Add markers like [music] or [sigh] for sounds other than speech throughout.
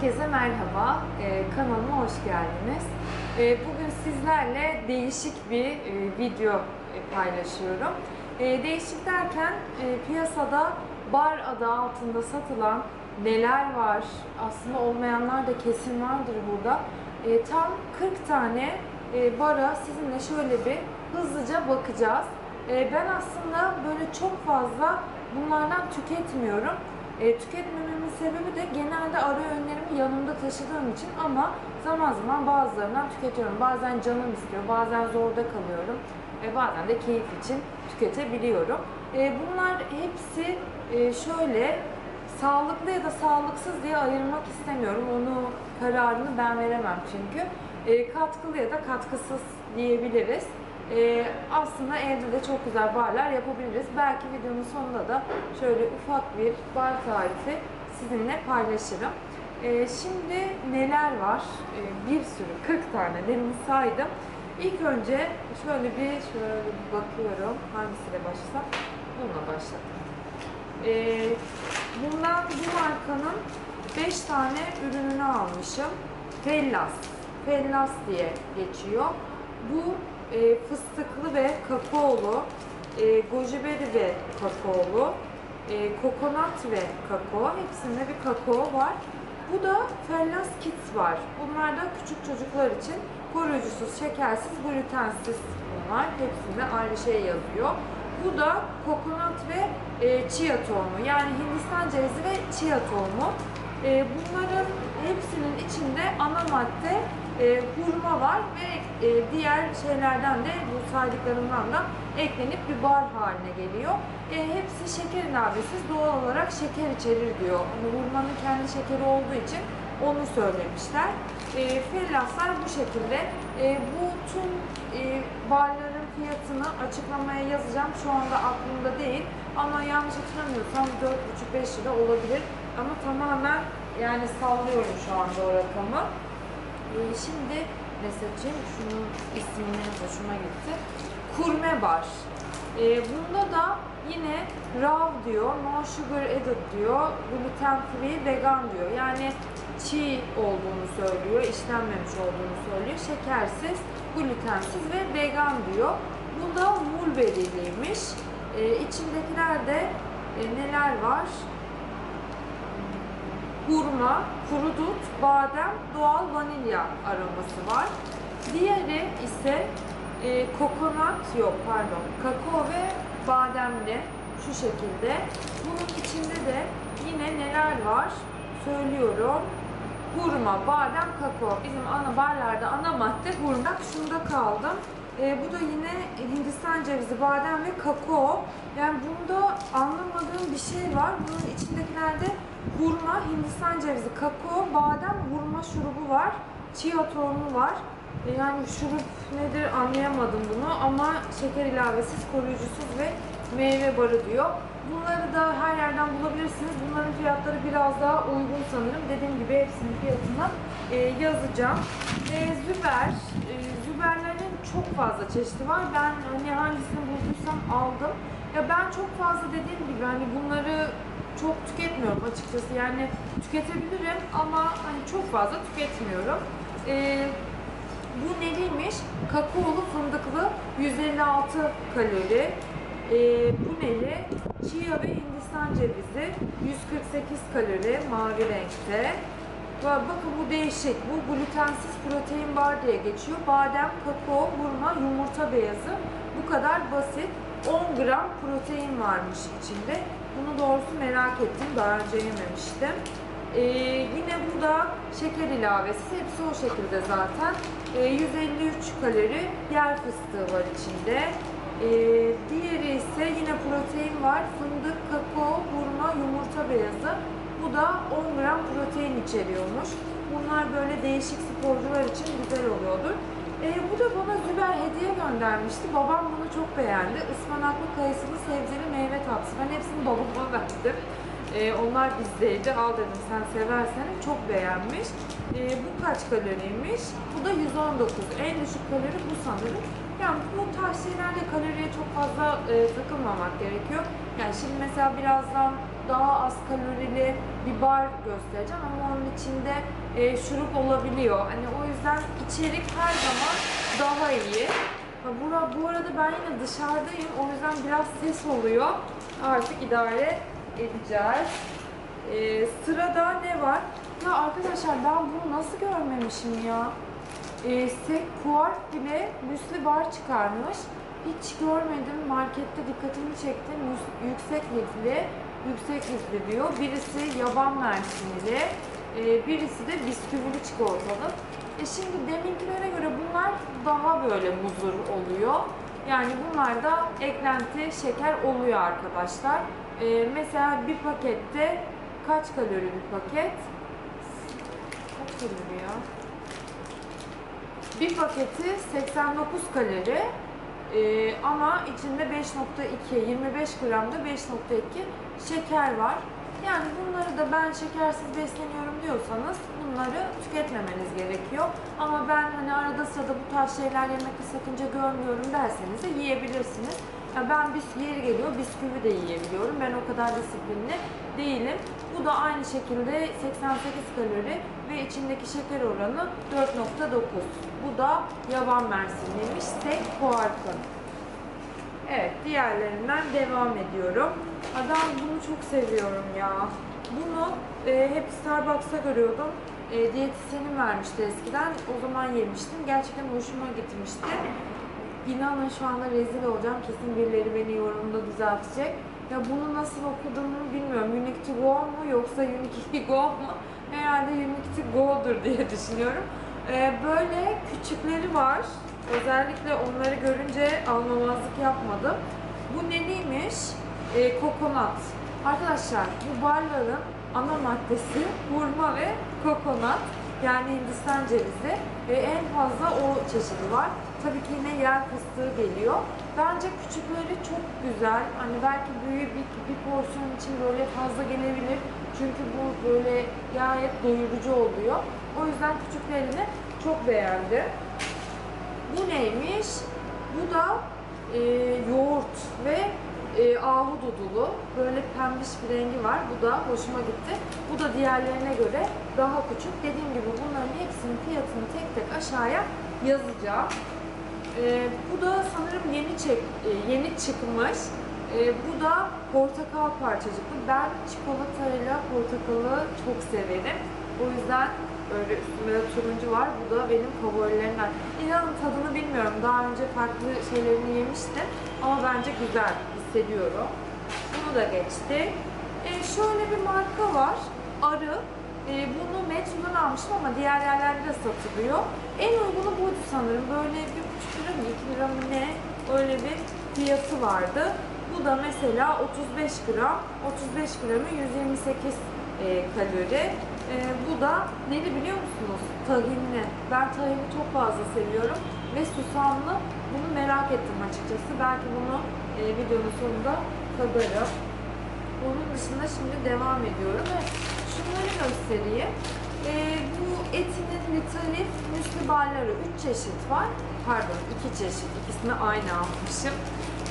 Herkese merhaba, ee, kanalıma hoş geldiniz. Ee, bugün sizlerle değişik bir e, video e, paylaşıyorum. Ee, değişik derken e, piyasada bar adı altında satılan neler var, aslında olmayanlar da kesin vardır burada. Ee, tam 40 tane e, bara sizinle şöyle bir hızlıca bakacağız. Ee, ben aslında böyle çok fazla bunlardan tüketmiyorum. E, tüketmememin sebebi de genelde ara öğünlerimi yanımda taşıdığım için ama zaman zaman bazılarından tüketiyorum. Bazen canım istiyor, bazen zorda kalıyorum. E, bazen de keyif için tüketebiliyorum. E, bunlar hepsi e, şöyle sağlıklı ya da sağlıksız diye ayırmak istemiyorum. Onu kararını ben veremem çünkü. E, katkılı ya da katkısız diyebiliriz. Ee, aslında evde de çok güzel barlar yapabiliriz. Belki videonun sonunda da şöyle ufak bir bar tarifi sizinle paylaşırım. Ee, şimdi neler var? Ee, bir sürü 40 tane demin saydım. İlk önce şöyle bir şöyle bir bakıyorum. Hangisiyle başlasam? Bununla başladım. Ee, bundan bu markanın 5 tane ürününü almışım. Fellas. Fellas diye geçiyor. Bu e, fıstıklı ve kakaolu, e, gojiberi ve kakaolu, e, kokonat ve kakao. Hepsinde bir kakao var. Bu da Fellas Kids var. Bunlar da küçük çocuklar için koruyucusuz, şekersiz, glutensiz bunlar. Hepsinde aynı şey yazıyor. Bu da kokonat ve e, chia tohumu. Yani Hindistan cevizi ve chia tohumu. E, bunların hepsinin içinde ana madde e, hurma var ve e, diğer şeylerden de bu saydıklarımdan da eklenip bir bar haline geliyor. E, hepsi şeker ilavesiz doğal olarak şeker içerir diyor. Hani hurmanın kendi şekeri olduğu için onu söylemişler. E, fellaslar bu şekilde. E, bu tüm e, barların fiyatını açıklamaya yazacağım. Şu anda aklımda değil. Ama yanlış hatırlamıyorsam 4,5-5 lira olabilir. Ama tamamen yani sallıyorum şu anda o rakamı. Ee, şimdi seçeyim? Şunun ismini hoşuma gitti. Kurme bar. Ee, bunda da yine raw diyor, no sugar added diyor, gluten free, vegan diyor. Yani çiğ olduğunu söylüyor, işlenmemiş olduğunu söylüyor. Şekersiz, glutensiz ve vegan diyor. Bu da mulberry'liymiş. Ee, içindekilerde e, neler var? Hurma, kuru dut, badem, doğal vanilya aroması var. Diğeri ise e, kokonat yok pardon kakao ve bademli şu şekilde. Bunun içinde de yine neler var söylüyorum. Hurma, badem, kakao. Bizim ana barlarda ana madde hurma. Şunda kaldım. E, bu da yine Hindistan cevizi, badem ve kakao. Yani bunda anlamadığım bir şey var. Bunun içindekilerde hurma, Hindistan cevizi, kakao, badem, hurma şurubu var. Chia tohumu var. E, yani şurup nedir anlayamadım bunu ama şeker ilavesiz, koruyucusuz ve meyve barı diyor. Bunları da her yerden bulabilirsiniz. Bunların fiyatları biraz daha uygun sanırım. Dediğim gibi hepsinin fiyatını e, yazacağım. E, Züber. E, Züberlerin çok fazla çeşidi var. Ben hani hangisini bulduysam aldım. Ya ben çok fazla dediğim gibi hani bunları çok tüketmiyorum açıkçası. Yani tüketebilirim ama hani çok fazla tüketmiyorum. Ee, bu neliymiş? Kakaolu fındıklı 156 kalori. Ee, bu neli? Chia ve Hindistan cevizi 148 kalori mavi renkte. Bakın bu değişik. Bu glutensiz protein bar diye geçiyor. Badem, kakao, hurma, yumurta beyazı. Bu kadar basit. 10 gram protein varmış içinde. Bunu doğrusu merak ettim. Daha önce yememiştim. Ee, yine burada şeker ilavesi. Hepsi o şekilde zaten. Ee, 153 kalori yer fıstığı var içinde. Ee, diğeri ise yine protein var. Fındık, kakao, hurma, yumurta beyazı. Bu da 10 gram protein içeriyormuş. Bunlar böyle değişik sporcular için güzel oluyordur. E, bu da bana Züber hediye göndermişti. Babam bunu çok beğendi. Ispanaklı, kayısılı, sebzeli meyve tatlısı. Ben hepsini babama verdim. E, onlar bizdeydi. Al dedim sen seversen. Çok beğenmiş. E, bu kaç kaloriymiş? Bu da 119. En düşük kalori bu sanırım. Yani bu tarz şeylerde kaloriye çok fazla e, takılmamak gerekiyor. Yani şimdi mesela birazdan daha az kalorili bir bar göstereceğim ama onun içinde e, şurup olabiliyor. Hani o yüzden içerik her zaman daha iyi. Ha, bura, bu arada ben yine dışarıdayım. O yüzden biraz ses oluyor. Artık idare edeceğiz. Ee, sırada ne var? Ya arkadaşlar ben bunu nasıl görmemişim ya? Ee, Sek Kuart bile müsli bar çıkarmış. Hiç görmedim. Markette dikkatimi çekti. Yüksek lifli, yüksek lifli diyor. Birisi yaban mersinli, e, birisi de bisküvili çikolatalı. E şimdi deminkilere göre bunlar daha böyle muzur oluyor. Yani bunlarda eklenti şeker oluyor arkadaşlar. E, mesela bir pakette kaç kalori bir paket? Kaç kalori ya? Bir paketi 89 kalori Ee, ama içinde 5.2, 25 gramda 5.2 şeker var. Yani bunları da ben şekersiz besleniyorum diyorsanız bunları tüketmemeniz gerekiyor. Ama ben hani arada sırada bu tarz şeyler yemekte sakınca görmüyorum derseniz de yiyebilirsiniz. Ya ben bis yeri geliyor bisküvi de yiyebiliyorum. Ben o kadar disiplinli değilim. Bu da aynı şekilde 88 kalori ve içindeki şeker oranı 4.9. Bu da yaban mersinliymiş. Steak Poark'ın. Evet, diğerlerinden devam ediyorum. Ben bunu çok seviyorum ya. Bunu e, hep Starbucks'ta görüyordum. E, diyetisyenim vermişti eskiden. O zaman yemiştim. Gerçekten hoşuma gitmişti. İnanın şu anda rezil olacağım. Kesin birileri beni yorumda düzeltecek. Ya bunu nasıl okuduğumu bilmiyorum. Unique to go mu yoksa Unique to go mu? Herhalde Unique to go'dur diye düşünüyorum. E, böyle küçükleri var. Özellikle onları görünce almamazlık yapmadım. Bu neliymiş? E, kokonat. Arkadaşlar bu barların ana maddesi hurma ve kokonat. Yani Hindistan cevizi. Ve en fazla o çeşidi var. Tabii ki yine yer fıstığı geliyor. Bence küçükleri çok güzel. Hani belki büyük bir, bir porsiyon için böyle fazla gelebilir. Çünkü bu böyle gayet doyurucu oluyor. O yüzden küçüklerini çok beğendim. Bu neymiş? Bu da e, yoğurt ve e, ahududulu. Böyle pembiş bir rengi var. Bu da hoşuma gitti. Bu da diğerlerine göre daha küçük. Dediğim gibi bunların hepsinin fiyatını tek tek aşağıya yazacağım. E, bu da sanırım yeni çek, e, yeni çıkmış. E, bu da portakal parçacıklı. Ben çikolatayla portakalı çok severim. O yüzden böyle üstünde de turuncu var. Bu da benim favorilerimden. İnanın tadını bilmiyorum. Daha önce farklı şeylerini yemiştim. Ama bence güzel hissediyorum. Bunu da geçti. E, şöyle bir marka var. Arı. E, bunu Metro'dan almıştım ama diğer yerlerde de satılıyor. En uygunu buydu sanırım. Böyle bir buçuk lira mı, iki lira mı ne? Öyle bir fiyatı vardı. Bu da mesela 35 gram. 35 gramı 128 e, kalori. E, bu da neli biliyor musunuz? Tahinli. Ben tahini çok fazla seviyorum ve susamlı. Bunu merak ettim açıkçası. Belki bunu e, videonun sonunda tadarım. Onun dışında şimdi devam ediyorum ve şunları göstereyim. E, bu etinin litrelif müslü barları 3 çeşit var. Pardon 2 çeşit. İkisini aynı almışım.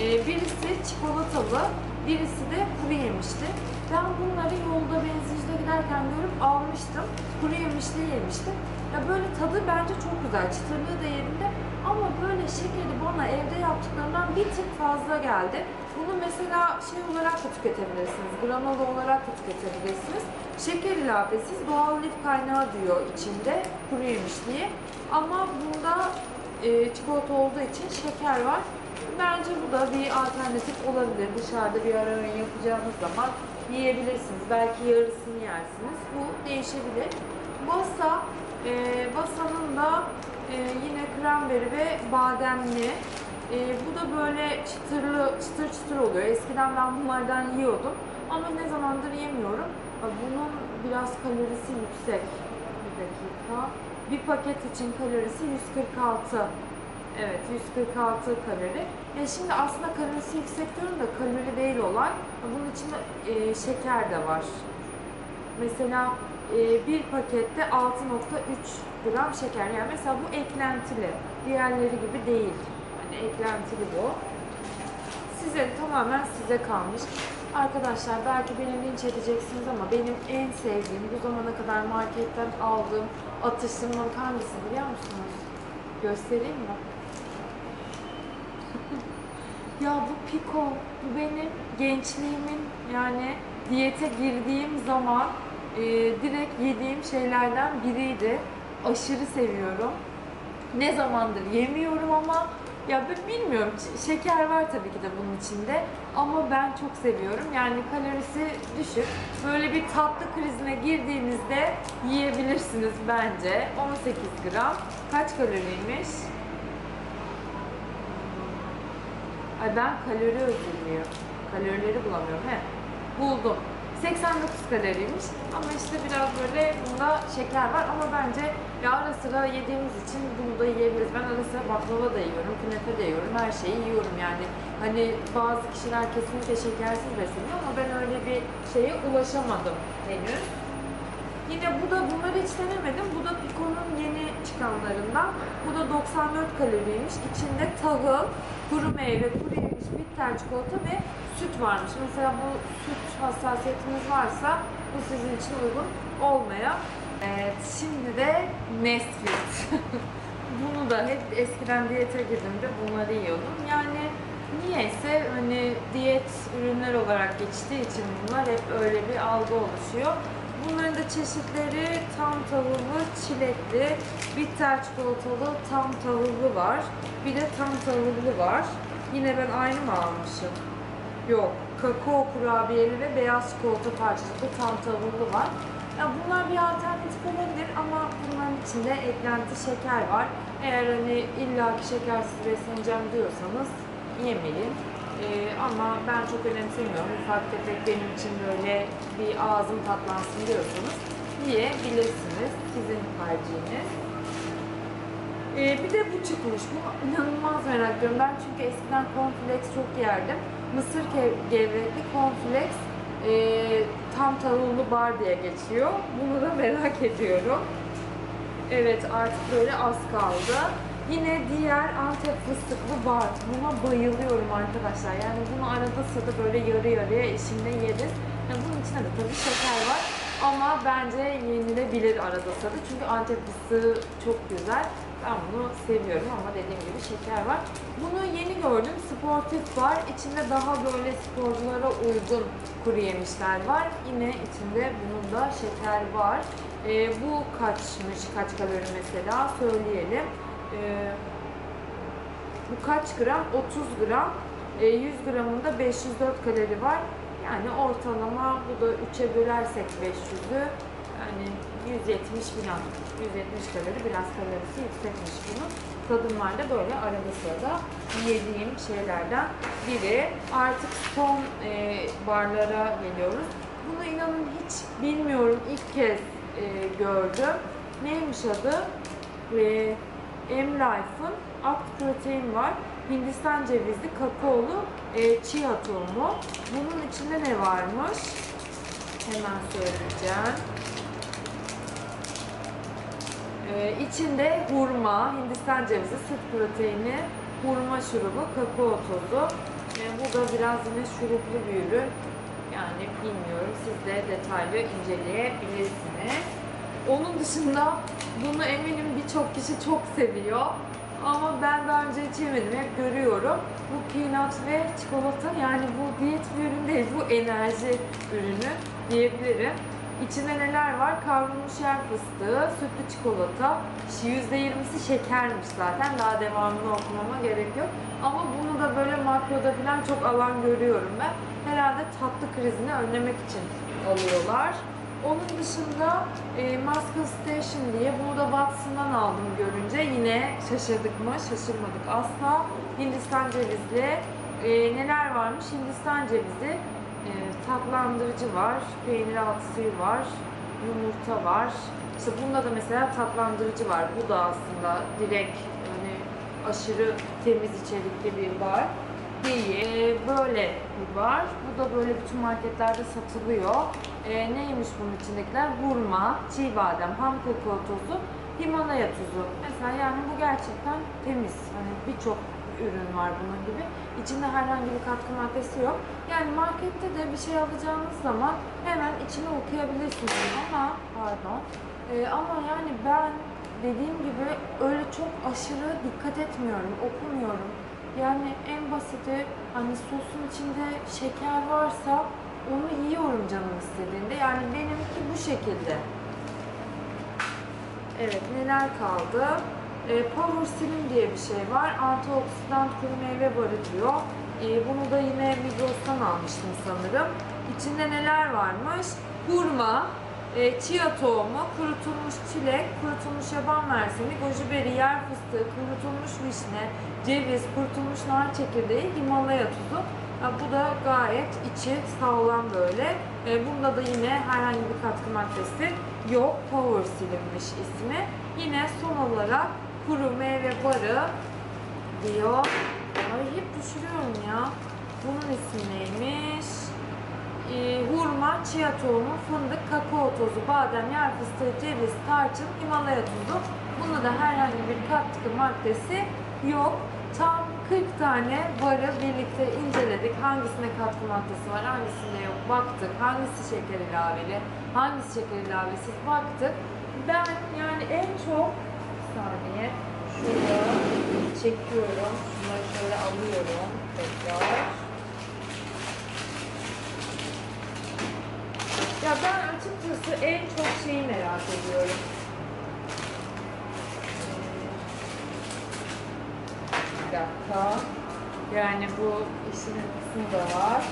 E, birisi çikolatalı, birisi de kuru yemişti. Ben bunları yolda benzincide giderken görüp almıştım. Kuru yemişli yemiştim. Ya böyle tadı bence çok güzel. Çıtırlığı da yerinde. Ama böyle şekeri bana evde yaptıklarından bir tık fazla geldi. Bunu mesela şey olarak da tüketebilirsiniz. Granola olarak da tüketebilirsiniz. Şeker ilavesiz doğal lif kaynağı diyor içinde kuru yemişliği. Ama bunda e, çikolata olduğu için şeker var. Bence bu da bir alternatif olabilir. Dışarıda bir ara öğün yapacağınız zaman yiyebilirsiniz. Belki yarısını yersiniz. Bu değişebilir. Basa, e, Basa'nın da e, yine kremberi ve bademli. E, bu da böyle çıtırlı, çıtır çıtır oluyor. Eskiden ben bunlardan yiyordum. Ama ne zamandır yemiyorum. Bunun biraz kalorisi yüksek. Bir dakika. Bir paket için kalorisi 146. Evet 146 kalori. E şimdi aslında kalorisi yüksek diyorum da kalori değil olay. Bunun içinde e, şeker de var. Mesela bir pakette 6.3 gram şeker. Yani mesela bu eklentili. Diğerleri gibi değil. Hani eklentili bu. Size tamamen size kalmış. Arkadaşlar belki beni linç edeceksiniz ama benim en sevdiğim bu zamana kadar marketten aldığım atıştırmalık hangisi biliyor musunuz? Göstereyim mi? [laughs] ya bu Pico, bu benim gençliğimin yani diyete girdiğim zaman e, direkt yediğim şeylerden biriydi. Aşırı seviyorum. Ne zamandır yemiyorum ama ya ben bilmiyorum şeker var tabii ki de bunun içinde ama ben çok seviyorum. Yani kalorisi düşük. Böyle bir tatlı krizine girdiğinizde yiyebilirsiniz bence. 18 gram. Kaç kaloriymiş? Ay ben kalori özürlüyüm. Kalorileri bulamıyorum. He. Buldum. 89 kaloriymiş ama işte biraz böyle bunda şeker var ama bence ya ara sıra yediğimiz için bunu da yiyebiliriz. Ben ara sıra baklava da yiyorum, künefe de yiyorum, her şeyi yiyorum yani. Hani bazı kişiler kesinlikle şekersiz besleniyor ama ben öyle bir şeye ulaşamadım henüz. Yine bu da bunları hiç denemedim. Bu da Pico'nun yeni çıkanlarından. Bu da 94 kaloriymiş. İçinde tahıl, kuru meyve, kuru yemiş, bitter çikolata ve süt varmış. Mesela bu süt hassasiyetiniz varsa bu sizin için uygun olmaya. Evet, şimdi de Nesquik. [laughs] Bunu da hep eskiden diyete girdiğimde bunları yiyordum. Yani niyeyse hani diyet ürünler olarak geçtiği için bunlar hep öyle bir algı oluşuyor. Bunların da çeşitleri tam tahıllı, çilekli, bitter çikolatalı, tam tahıllı var. Bir de tam tahıllı var. Yine ben aynı mı almışım? Yok. Kakao kurabiyeli ve beyaz çikolata parçacıklı tam tahıllı var. Ya bunlar bir alternatif olabilir ama bunların içinde eklenti şeker var. Eğer hani illaki şekersiz besleneceğim diyorsanız yemeyin. Ee, ama ben çok önemsemiyorum. Ufak tefek benim için böyle bir ağzım tatlansın diyorsanız yiyebilirsiniz. Sizin tercihiniz. Ee, bir de bu çıkmış. Bu inanılmaz merak ediyorum. Ben çünkü eskiden cornflakes çok yerdim. Mısır gevrekli cornflakes e, tam tahıllı bar diye geçiyor. Bunu da merak ediyorum. Evet artık böyle az kaldı. Yine diğer Antep fıstıklı bar. Buna bayılıyorum arkadaşlar. Yani bunu arada sırada böyle yarı yarıya eşimle yeriz. Yani bunun içinde de tabii şeker var. Ama bence yenilebilir arada sırada. Çünkü Antep fıstığı çok güzel. Ben bunu seviyorum ama dediğim gibi şeker var. Bunu yeni gördüm. Sportif var. İçinde daha böyle sporculara uygun kuru yemişler var. Yine içinde bunun da şeker var. Ee, bu kaçmış, kaç kalori mesela söyleyelim. Ee, bu kaç gram? 30 gram. Ee, 100 gramında 504 kalori var. Yani ortalama bu da 3'e bölersek 500'ü yani 170 falan. 170 kalori biraz kalorisi yüksekmiş bunun. Kadınlarda böyle arada sırada yediğim şeylerden biri. Artık son e, barlara geliyoruz. Bunu inanın hiç bilmiyorum. ilk kez e, gördüm. Neymiş adı? E, M-Life'ın Act protein var. Hindistan cevizli, kakaolu, e, chia tohumu. Bunun içinde ne varmış? Hemen söyleyeceğim. Ee, içinde hurma, Hindistan cevizi, süt proteini, hurma şurubu, kakao tozu. Bu da biraz yine şuruplu bir ürün. Yani bilmiyorum siz de detaylı inceleyebilirsiniz. Onun dışında bunu eminim birçok kişi çok seviyor. Ama ben daha önce hiç yemedim. Hep görüyorum. Bu peanut ve çikolata yani bu diyet bir ürün değil. Bu enerji ürünü diyebilirim. İçinde neler var? Kavrulmuş yer fıstığı, sütlü çikolata, %20'si şekermiş zaten. Daha devamını okumama gerek yok. Ama bunu da böyle makroda falan çok alan görüyorum ben. Herhalde tatlı krizini önlemek için alıyorlar. Onun dışında e, Muscle Station diye bunu da Watson'dan aldım görünce. Yine şaşırdık mı? Şaşırmadık asla. Hindistan cevizli. E, neler varmış? Hindistan cevizi, tatlandırıcı var, peynir altı suyu var, yumurta var. İşte bunda da mesela tatlandırıcı var. Bu da aslında direkt hani aşırı temiz içerikli bir bar değil. Ee, böyle bir bar. Bu da böyle bütün marketlerde satılıyor. Ee, neymiş bunun içindekiler? Hurma, çiğ badem, ham kakao tozu, Himalaya tuzu. Mesela yani bu gerçekten temiz. Hani birçok ürün var bunun gibi. İçinde herhangi bir katkı maddesi yok. Yani markette de bir şey alacağınız zaman hemen içini okuyabilirsiniz ama pardon. Ee, ama yani ben dediğim gibi öyle çok aşırı dikkat etmiyorum, okumuyorum. Yani en basiti hani sosun içinde şeker varsa onu yiyorum canım istediğinde. Yani benimki bu şekilde. Evet neler kaldı? Ee, Power Slim diye bir şey var. Antioksidan kuru meyve barı diyor. Ee, bunu da yine Migros'tan almıştım sanırım. İçinde neler varmış? Hurma, e, chia tohumu, kurutulmuş çilek, kurutulmuş yaban mersini, goji beri, yer fıstığı, kurutulmuş vişne, ceviz, kurutulmuş nar çekirdeği, Himalaya tuzu. Ha, bu da gayet içi sağlam böyle. E, bunda da yine herhangi bir katkı maddesi yok. Power Slim'miş ismi. Yine son olarak kuru meyve barı diyor. Ay hep düşürüyorum ya. Bunun ismi neymiş? Ee, hurma, chia tohumu, fındık, kakao tozu, badem, yer fıstığı, ceviz, tarçın, Himalaya tuzu. Bunda da herhangi bir katkı maddesi yok. Tam 40 tane barı birlikte inceledik. Hangisinde katkı maddesi var, hangisinde yok baktık. Hangisi şeker ilaveli, hangisi şeker ilavesiz baktık. Ben yani en çok saniye şurada çekiyorum. Şunları şöyle alıyorum tekrar. Ya ben açıkçası en çok şeyi merak ediyorum. Bir dakika. Yani bu işin kısmı da var.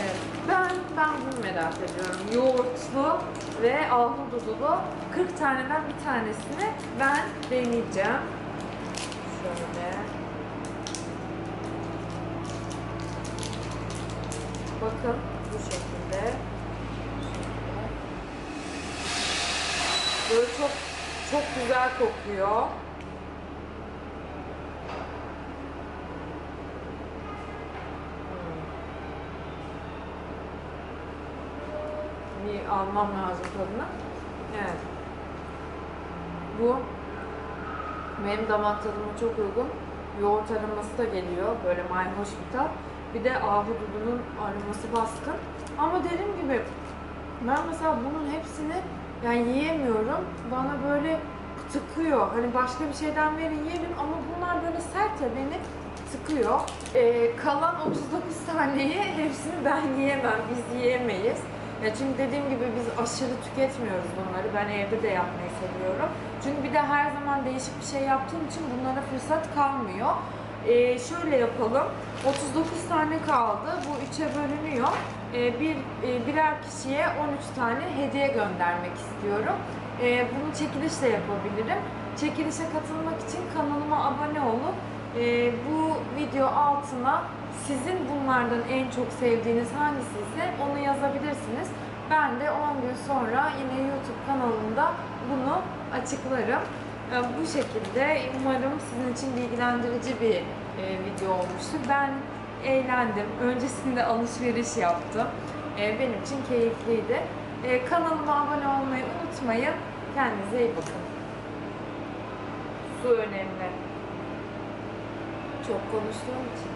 Evet. Ben bunu merak ediyorum. Yoğurtlu ve ahududulu 40 taneden bir tanesini ben deneyeceğim. Şöyle. Bakın bu şekilde. Böyle çok çok güzel kokuyor. Almam lazım tadını. Evet. Bu benim damak tadıma çok uygun. Yoğurt aroması da geliyor. Böyle mayhoş bir tat. Bir de ahududunun aroması baskın. Ama dediğim gibi ben mesela bunun hepsini yani yiyemiyorum. Bana böyle tıkıyor. Hani başka bir şeyden verin yerim ama bunlar böyle sert ya beni tıkıyor. Ee, kalan 39 taneyi hepsini ben yiyemem. Biz yiyemeyiz. Ya çünkü dediğim gibi biz aşırı tüketmiyoruz bunları. Ben evde de yapmayı seviyorum. Çünkü bir de her zaman değişik bir şey yaptığım için bunlara fırsat kalmıyor. Ee, şöyle yapalım. 39 tane kaldı. Bu üçe bölünüyor. Ee, bir e, birer kişiye 13 tane hediye göndermek istiyorum. Ee, bunu çekilişle yapabilirim. Çekilişe katılmak için kanalıma abone olup e, bu video altına sizin bunlardan en çok sevdiğiniz hangisi ise onu yazabilirsiniz. Ben de 10 gün sonra yine YouTube kanalımda bunu açıklarım. Ee, Bu şekilde umarım sizin için bilgilendirici bir e, video olmuştur. Ben eğlendim. Öncesinde alışveriş yaptım. E, benim için keyifliydi. E, kanalıma abone olmayı unutmayın. Kendinize iyi bakın. Su önemli. Çok konuştuğum için.